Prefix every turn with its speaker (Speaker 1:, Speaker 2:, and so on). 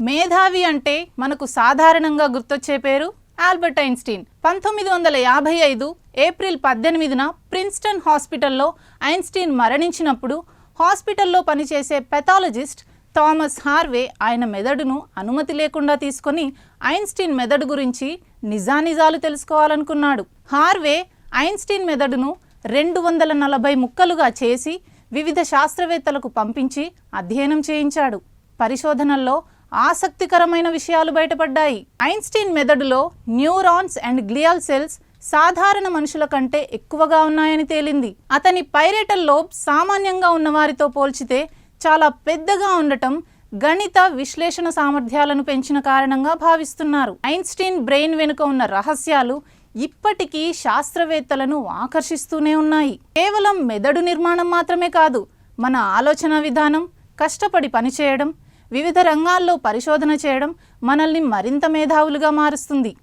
Speaker 1: మేధావి అంటే మనకు సాధారణంగా గుర్తొచ్చే పేరు ఆల్బర్ట్ ఐన్స్టీన్. పంతొమ్మిది వందల యాభై ఐదు ఏప్రిల్ పద్దెనిమిదిన ప్రిన్స్టన్ హాస్పిటల్లో ఐన్స్టీన్ మరణించినప్పుడు హాస్పిటల్లో పనిచేసే పెథాలజిస్ట్ థామస్ హార్వే ఆయన మెదడును అనుమతి లేకుండా తీసుకొని ఐన్స్టీన్ మెదడు గురించి నిజానిజాలు తెలుసుకోవాలనుకున్నాడు. హార్వే ఐన్స్టీన్ మెదడును రెండు వందల నలభై ముక్కలుగా చేసి వివిధ శాస్త్రవేత్తలకు పంపించి అధ్యయనం చేయించాడు. పరిశోధనల్లో ఆసక్తికరమైన విషయాలు బయటపడ్డాయి. ఐన్స్టీన్ మెదడులో న్యూరాన్స్ అండ్ గ్లియల్ సెల్స్ సాధారణ మనుషుల కంటే ఎక్కువగా ఉన్నాయని తేలింది. అతని పైరేటల్ లోబ్ సామాన్యంగా ఉన్న వారితో పోల్చితే చాలా పెద్దగా ఉండటం గణిత విశ్లేషణ సామర్థ్యాలను పెంచిన కారణంగా భావిస్తున్నారు. ఐన్స్టీన్ బ్రెయిన్ వెనుక ఉన్న రహస్యాలు ఇప్పటికీ శాస్త్రవేత్తలను ఆకర్షిస్తూనే ఉన్నాయి. కేవలం మెదడు నిర్మాణం మాత్రమే కాదు మన ఆలోచన విధానం కష్టపడి పనిచేయడం వివిధ రంగాల్లో పరిశోధన చేయడం మనల్ని మరింత మేధావులుగా మారుస్తుంది.